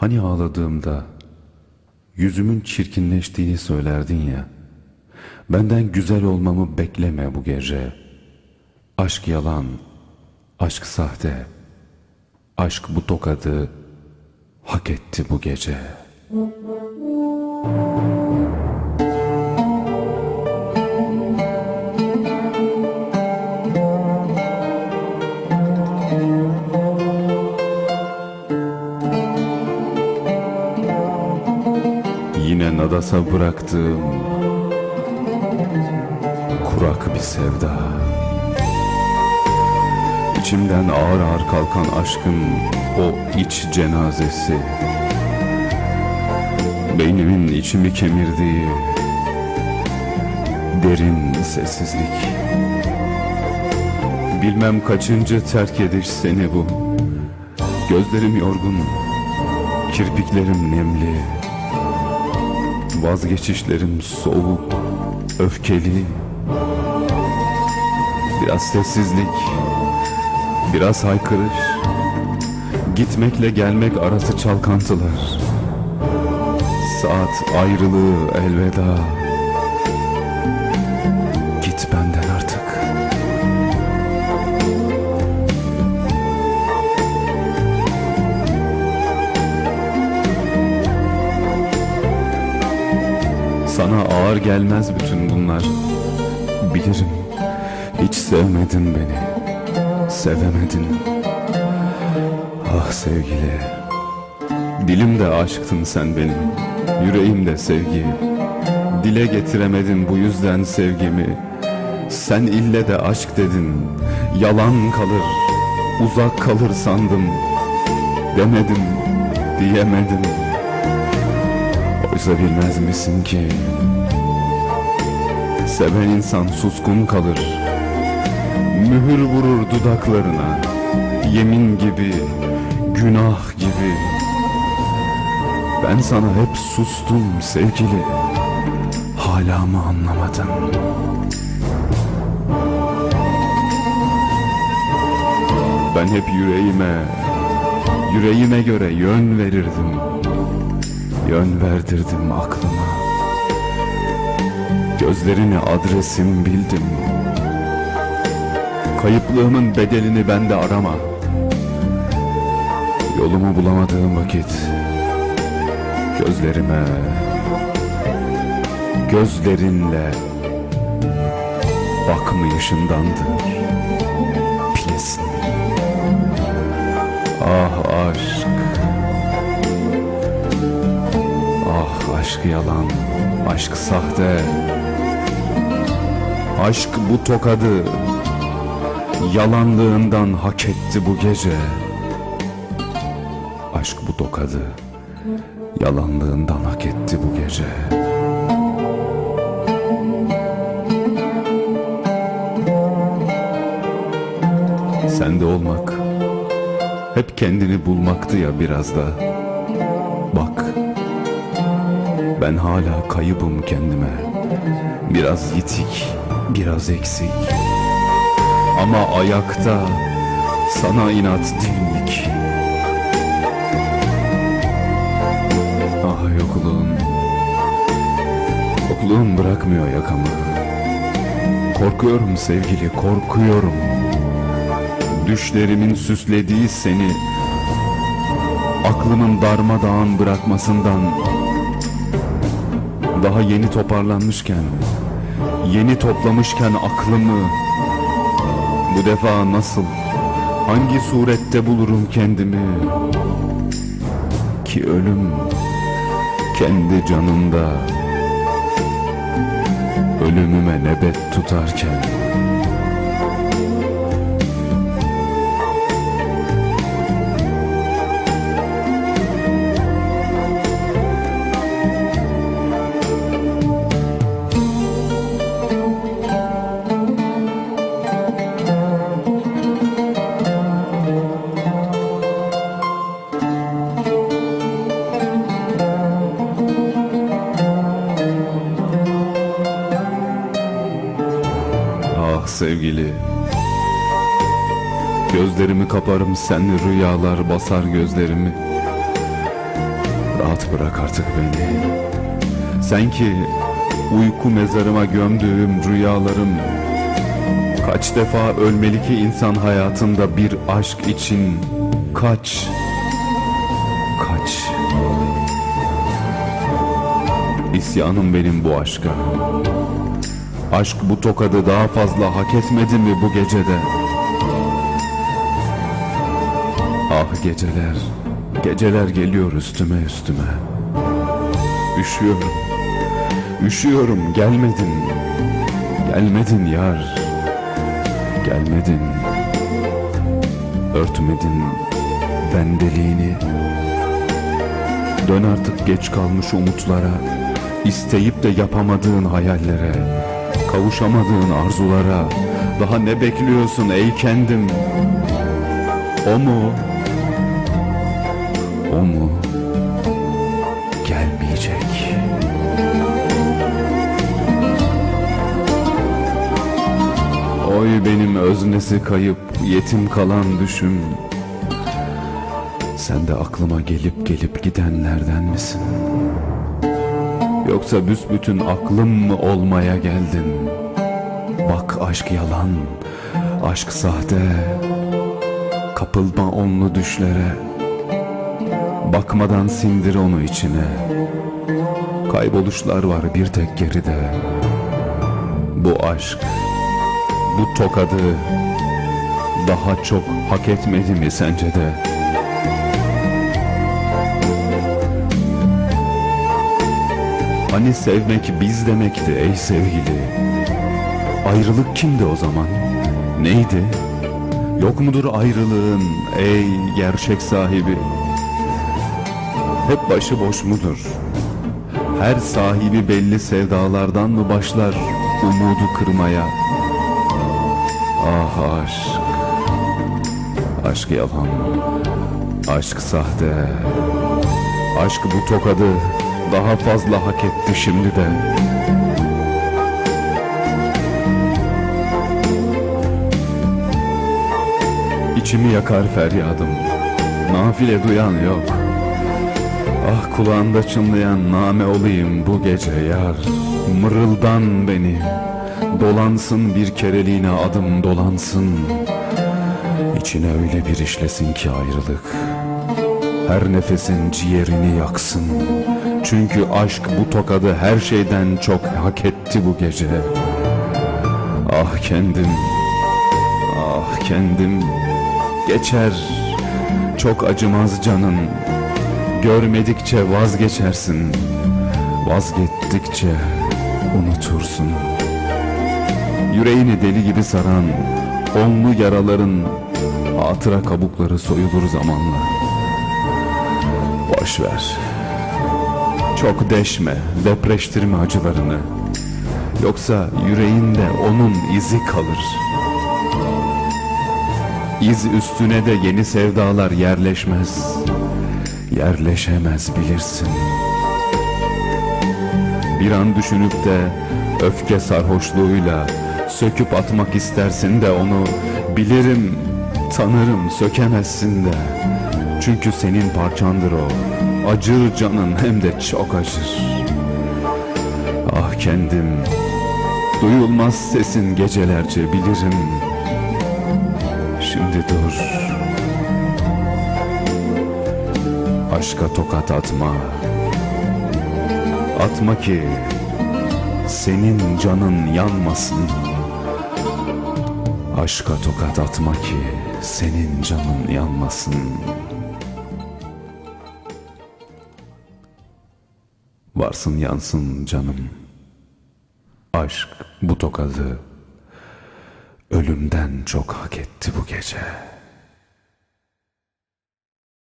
Hani ağladığımda yüzümün çirkinleştiğini söylerdin ya. Benden güzel olmamı bekleme bu gece. Aşk yalan, aşk sahte. Aşk bu tokadı hak etti bu gece. Nadasa bıraktığım kurak bir sevda. İçimden ağır ağır kalkan aşkın o iç cenazesi. Beynimin içimi kemirdiği derin sessizlik. Bilmem kaçıncı terk ediş seni bu. Gözlerim yorgun, kirpiklerim nemli. Vazgeçişlerim soğuk, öfkeli. Biraz sessizlik, biraz haykırış. Gitmekle gelmek arası çalkantılar. Saat ayrılığı elveda. Sana ağır gelmez bütün bunlar. Bilirim. Hiç sevmedin beni. Sevemedin. Ah sevgili. Dilimde aşktın sen benim. Yüreğimde sevgi. Dile getiremedin bu yüzden sevgimi. Sen ille de aşk dedin. Yalan kalır. Uzak kalır sandım. Demedim. Diyemedim. Oysa bilmez misin ki? Seven insan suskun kalır. Mühür vurur dudaklarına. Yemin gibi Günah gibi. Ben sana hep sustum sevgili. Hala mı anlamadın? Ben hep yüreğime Yüreğime göre yön verirdim Yön verdirdim aklıma. Gözlerini adresim bildim. Kayıplığımın bedelini bende arama. Yolumu bulamadığım vakit Gözlerime Gözlerinle Bakmayışındandır aşk yalan, aşk sahte. Aşk bu tokadı Yalanlığından hak etti bu gece. Aşk bu tokadı Yalanlığından hak etti bu gece. Sende olmak Hep kendini bulmaktı ya biraz da ben hala kayıbım kendime. Biraz yitik, biraz eksik. Ama ayakta sana inat dimdik Ah yokluğun Yokluğun bırakmıyor yakamı. Korkuyorum sevgili, korkuyorum. Düşlerimin süslediği seni Aklımın darmadağın bırakmasından daha yeni toparlanmışken, yeni toplamışken aklımı bu defa nasıl, hangi surette bulurum kendimi? Ki ölüm kendi canında ölümüme nebet tutarken sevgili. Gözlerimi kaparım sen rüyalar basar gözlerimi. Rahat bırak artık beni. Sen ki uyku mezarıma gömdüğüm rüyalarım. Kaç defa ölmeli ki insan hayatında bir aşk için? Kaç? Kaç? İsyanım benim bu aşka Aşk bu tokadı daha fazla hak etmedi mi bu gecede? Ah geceler, geceler geliyor üstüme üstüme. Üşüyorum, üşüyorum gelmedin, gelmedin yar, gelmedin, örtmedin bendeliğini. Dön artık geç kalmış umutlara, isteyip de yapamadığın hayallere, kavuşamadığın arzulara. Daha ne bekliyorsun ey kendim? O mu? O mu? Gelmeyecek. Oy benim öznesi kayıp yetim kalan düşüm. Sen de aklıma gelip gelip gidenlerden misin? Yoksa büsbütün aklım mı olmaya geldin? Bak aşk yalan, aşk sahte. Kapılma onlu düşlere. Bakmadan sindir onu içine. Kayboluşlar var bir tek geride. Bu aşk, bu tokadı daha çok hak etmedi mi sence de? Hani sevmek biz demekti ey sevgili. Ayrılık kimdi o zaman? Neydi? Yok mudur ayrılığın ey gerçek sahibi? Hep başıboş mudur? Her sahibi belli sevdalardan mı başlar umudu kırmaya? Ah aşk, aşk yalan, aşk sahte, aşk bu tokadı daha fazla hak etti şimdi de. İçimi yakar feryadım, nafile duyan yok. Ah kulağında çınlayan name olayım bu gece yar. Mırıldan beni. Dolansın bir kereliğine adım dolansın. İçine öyle bir işlesin ki ayrılık. Her nefesin ciğerini yaksın Çünkü aşk bu tokadı her şeyden çok hak etti bu gece. Ah kendim Ah kendim. Geçer Çok acımaz canın Görmedikçe vazgeçersin Vazgeçtikçe unutursun. Yüreğini deli gibi saran Onlu yaraların Hatıra kabukları soyulur zamanla. Boş ver Çok deşme Depreştirme acılarını Yoksa yüreğinde onun izi kalır İz üstüne de yeni sevdalar yerleşmez yerleşemez bilirsin. Bir an düşünüp de öfke sarhoşluğuyla söküp atmak istersin de onu bilirim, tanırım sökemezsin de. Çünkü senin parçandır o. Acır canın hem de çok acır. Ah kendim, duyulmaz sesin gecelerce bilirim. Şimdi dur. Aşka tokat atma Atma ki Senin canın yanmasın Aşka tokat atma ki Senin canın yanmasın Varsın yansın canım. Aşk bu tokadı Ölümden çok hak etti bu gece